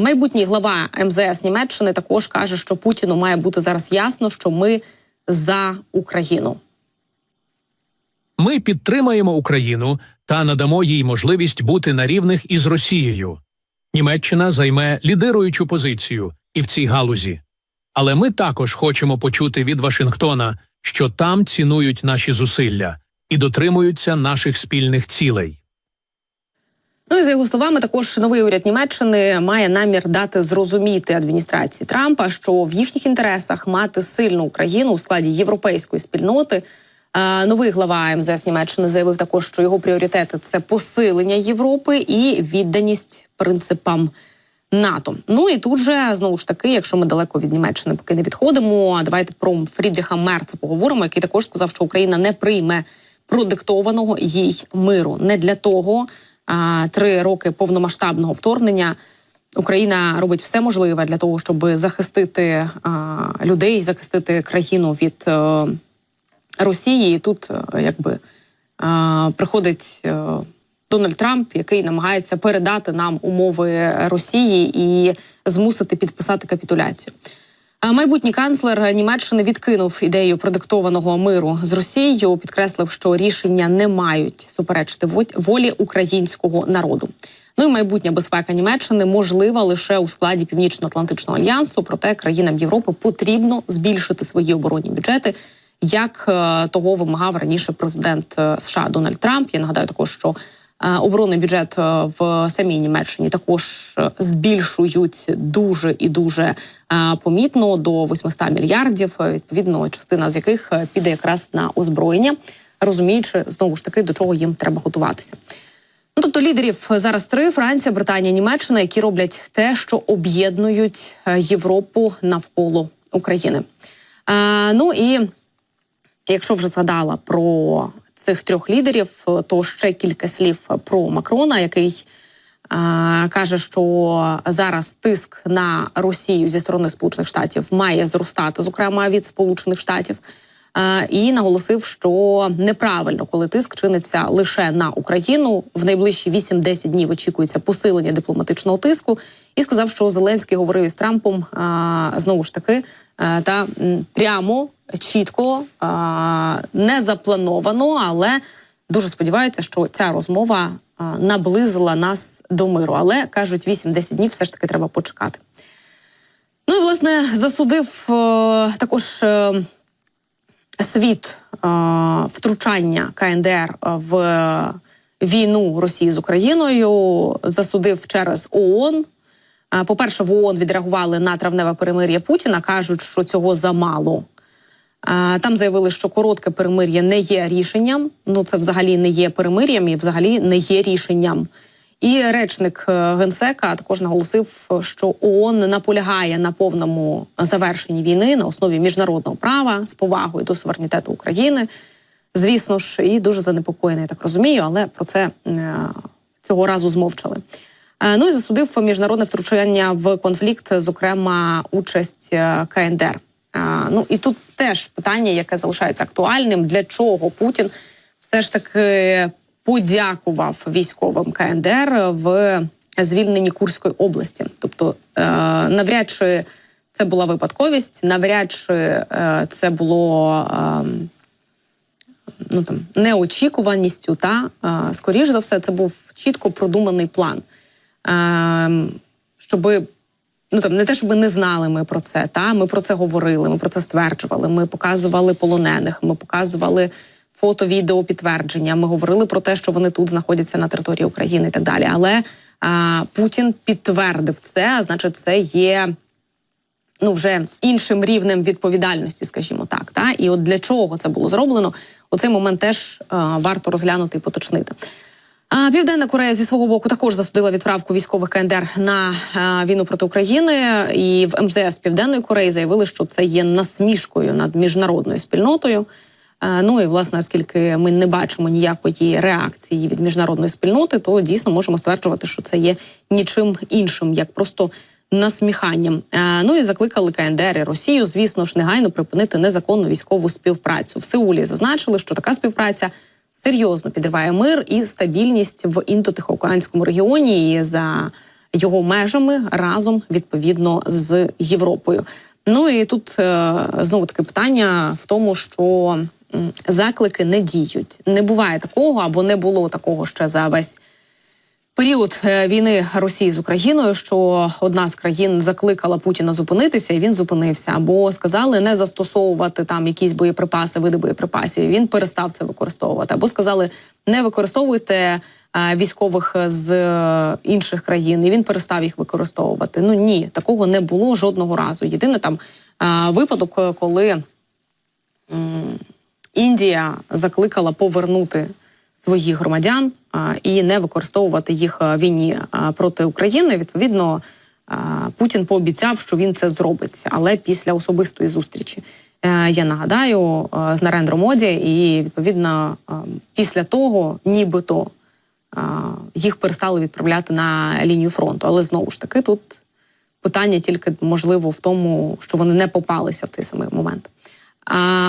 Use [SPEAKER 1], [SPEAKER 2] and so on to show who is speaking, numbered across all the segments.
[SPEAKER 1] Майбутній глава МЗС Німеччини також каже, що Путіну має бути зараз ясно, що ми за Україну.
[SPEAKER 2] Ми підтримаємо Україну та надамо їй можливість бути на рівних із Росією. Німеччина займе лідируючу позицію і в цій галузі. Але ми також хочемо почути від Вашингтона, що там цінують наші зусилля і дотримуються наших спільних цілей.
[SPEAKER 1] Ну і за його словами, також новий уряд Німеччини має намір дати зрозуміти адміністрації Трампа, що в їхніх інтересах мати сильну Україну у складі європейської спільноти. Новий глава МЗС Німеччини заявив також, що його пріоритети це посилення Європи і відданість принципам НАТО. Ну і тут же знову ж таки, якщо ми далеко від Німеччини поки не відходимо, давайте про Фрідріха Мерца поговоримо, який також сказав, що Україна не прийме продиктованого їй миру. Не для того три роки повномасштабного вторгнення. Україна робить все можливе для того, щоб захистити людей, захистити країну від е, Росії. І тут е, якби приходить е, Дональд Трамп, який намагається передати нам умови Росії і змусити підписати капітуляцію. А Майбутній канцлер Німеччини відкинув ідею продиктованого миру з Росією, підкреслив, що рішення не мають суперечити волі українського народу. Ну і майбутня безпека Німеччини можлива лише у складі Північно-Атлантичного альянсу. Проте країнам Європи потрібно збільшити свої оборонні бюджети, як е, того вимагав раніше президент е, США Дональд Трамп. Я нагадаю також, що оборонний бюджет е, в самій Німеччині також е, збільшують дуже і дуже е, помітно до 800 мільярдів. е, Відповідно, частина з яких е, піде якраз на озброєння, розуміючи знову ж таки до чого їм треба готуватися. Ну, тобто лідерів зараз три: Франція, Британія, Німеччина, які роблять те, що об'єднують е, Європу навколо України. Е, ну і якщо вже згадала про цих трьох лідерів, е, то ще кілька слів про Макрона, який е, каже, що зараз тиск на Росію зі сторони Сполучених Штатів має зростати, зокрема від Сполучених Штатів. Е, І наголосив, що неправильно, коли тиск чиниться лише на Україну. В найближчі 8-10 днів очікується посилення дипломатичного тиску. І сказав, що Зеленський говорив із Трампом знову ж таки та прямо чітко, е, не заплановано, але дуже сподіваються, що ця розмова е, наблизила нас до миру. Але кажуть, 8-10 днів все ж таки треба почекати. Ну і власне засудив е, також. е, світ е, втручання КНДР в війну Росії з Україною засудив через ООН. Е, По-перше, в ООН відреагували на травневе перемир'я Путіна, кажуть, що цього замало. Там заявили, що коротке перемир'я не є рішенням. Ну це взагалі не є перемир'ям і взагалі не є рішенням. І речник е, генсека також наголосив, що ООН наполягає на повному завершенні війни на основі міжнародного права з повагою до суверенітету України. Звісно ж, і дуже занепокоєний, я так розумію, але про це е, цього разу змовчали. Е, Ну і засудив міжнародне втручання в конфлікт, зокрема участь е, КНДР. Е, Ну і тут теж питання, яке залишається актуальним: для чого Путін все ж таки подякував військовим КНДР в звільненні Курської області. Тобто, навряд чи це була випадковість, навряд чи це було. ем, ну там неочікуваністю, та скоріш за все, це був чітко продуманий план. Е, щоби ну там не те, щоб ми не знали ми про це. Та ми про це говорили, ми про це стверджували. Ми показували полонених, ми показували фото, відео підтвердження. Ми говорили про те, що вони тут знаходяться на території України і так далі. Але е, Путін підтвердив це, а значить, це є ну вже іншим рівнем відповідальності, скажімо так. Та і от для чого це було зроблено, у цей момент теж е, варто розглянути і поточнити. Південна Корея зі свого боку також засудила відправку військових КНДР на війну проти України. І в МЗС Південної Кореї заявили, що це є насмішкою над міжнародною спільнотою. Ну і власне, оскільки ми не бачимо ніякої реакції від міжнародної спільноти, то дійсно можемо стверджувати, що це є нічим іншим, як просто насміханням. Ну і закликали КНДР і Росію, звісно ж, негайно припинити незаконну військову співпрацю. В Сеулі зазначили, що така співпраця серйозно підриває мир і стабільність в індотихоокеанському регіоні. І за його межами разом відповідно з Європою. Ну і тут е, знову таке питання в тому, що заклики не діють. Не буває такого або не було такого ще за весь період е, війни Росії з Україною, що одна з країн закликала Путіна зупинитися, і він зупинився, або сказали не застосовувати там якісь боєприпаси, види боєприпасів. Він перестав це використовувати, або сказали не використовуйте е, військових з е, інших країн, і він перестав їх використовувати. Ну ні, такого не було жодного разу. Єдине там випадок, коли Індія закликала повернути своїх громадян і не використовувати їх в війні проти України. Відповідно, Путін пообіцяв, що він це зробить, але після особистої зустрічі. Е, Я нагадаю е, з Нарендро Моді, і відповідно після того, нібито їх перестали відправляти на лінію фронту. Але знову ж таки, тут питання тільки можливо в тому, що вони не попалися в цей самий момент.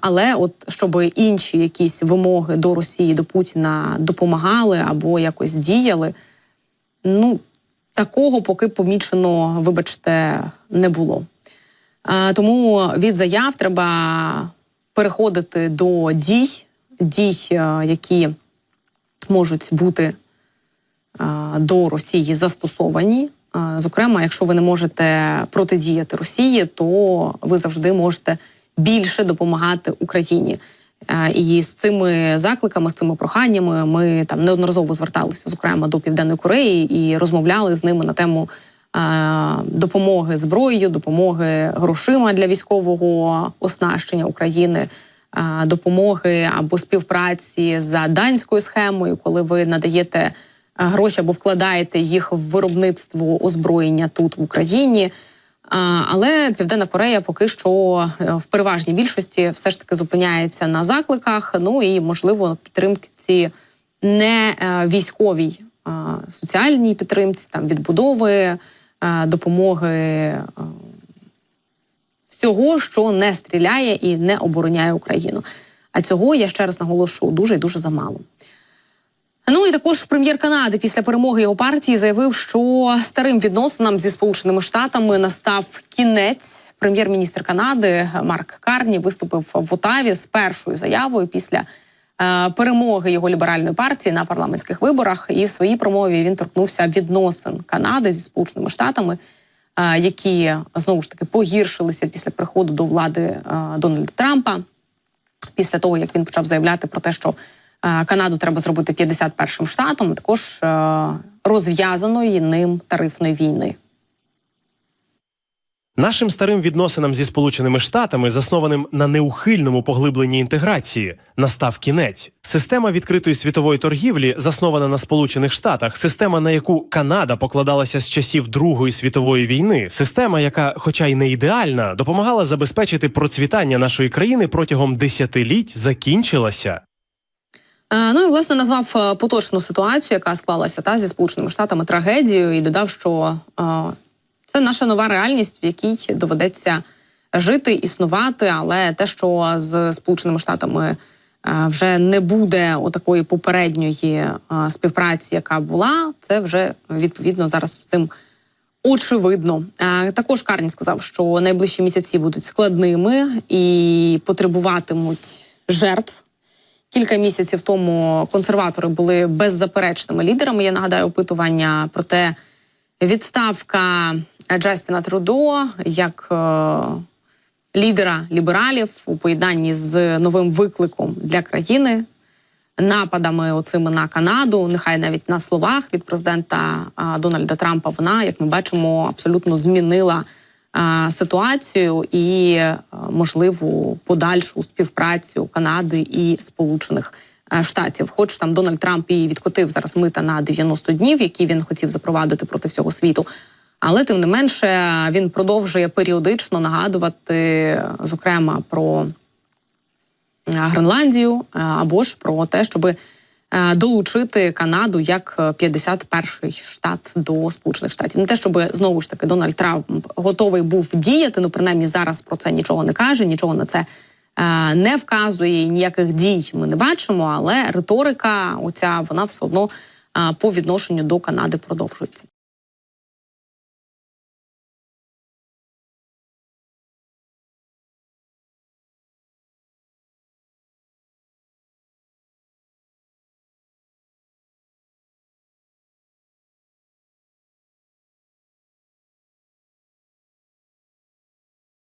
[SPEAKER 1] Але от щоб інші якісь вимоги до Росії, до Путіна допомагали або якось діяли, ну такого поки помічено, вибачте, не було. Тому від заяв треба переходити до дій, дій, е, які можуть бути е, до Росії застосовані. Е, Зокрема, якщо ви не можете протидіяти Росії, то ви завжди можете більше допомагати Україні. Е, І з цими закликами, з цими проханнями, ми там неодноразово зверталися, зокрема до Південної Кореї, і розмовляли з ними на тему е, допомоги зброєю, допомоги грошима для військового оснащення України, е, допомоги або співпраці за данською схемою, коли ви надаєте гроші або вкладаєте їх в виробництво озброєння тут в Україні. Але Південна Корея поки що е, в переважній більшості все ж таки зупиняється на закликах. Ну і можливо підтримці не е, військовій, соціальній підтримці, там відбудови, е, допомоги всього, що не стріляє і не обороняє Україну. А цього я ще раз наголошу дуже і дуже замало. Ну і також прем'єр Канади після перемоги його партії заявив, що старим відносинам зі сполученими штатами настав кінець. Прем'єр-міністр Канади Марк Карні виступив в Отаві з першою заявою після е, перемоги його ліберальної партії на парламентських виборах. І в своїй промові він торкнувся відносин Канади зі сполученими штатами, е, які знову ж таки погіршилися після приходу до влади е, Дональда Трампа. Після того як він почав заявляти про те, що Канаду треба зробити 51-м штатом, а також е, розв'язаної ним тарифної війни.
[SPEAKER 3] Нашим старим відносинам зі Сполученими Штатами, заснованим на неухильному поглибленні інтеграції, настав кінець. Система відкритої світової торгівлі, заснована на Сполучених Штатах, система, на яку Канада покладалася з часів Другої світової війни, система, яка, хоча й не ідеальна, допомагала забезпечити процвітання нашої країни протягом десятиліть, закінчилася.
[SPEAKER 1] Е, Ну і власне назвав е, поточну ситуацію, яка склалася та зі сполученими штатами трагедією, і додав, що е, це наша нова реальність, в якій доведеться жити, існувати. Але те, що з сполученими штатами вже не буде отакої попередньої співпраці, яка була, це вже відповідно зараз цим очевидно. Також Карні сказав, що найближчі місяці будуть складними і потребуватимуть жертв. Кілька місяців тому консерватори були беззаперечними лідерами. Я нагадаю опитування про те, відставка Джастіна Трудо як е, лідера лібералів у поєднанні з новим викликом для країни, нападами оцими на Канаду, нехай навіть на словах від президента Дональда Трампа. Вона, як ми бачимо, абсолютно змінила ситуацію і можливу подальшу співпрацю Канади і Сполучених е, Штатів. Хоч там Дональд Трамп і відкотив зараз мита на 90 днів, які він хотів запровадити проти всього світу. Але тим не менше він продовжує періодично нагадувати, зокрема, про е, Гренландію е, або ж про те, щоб е, долучити Канаду як 51-й штат до Сполучених Штатів. Не те, щоб знову ж таки Дональд Трамп готовий був діяти. Ну принаймні зараз про це нічого не каже, нічого на це е, не вказує. Ніяких дій ми не бачимо. Але риторика, оця вона все одно е, по відношенню до Канади продовжується.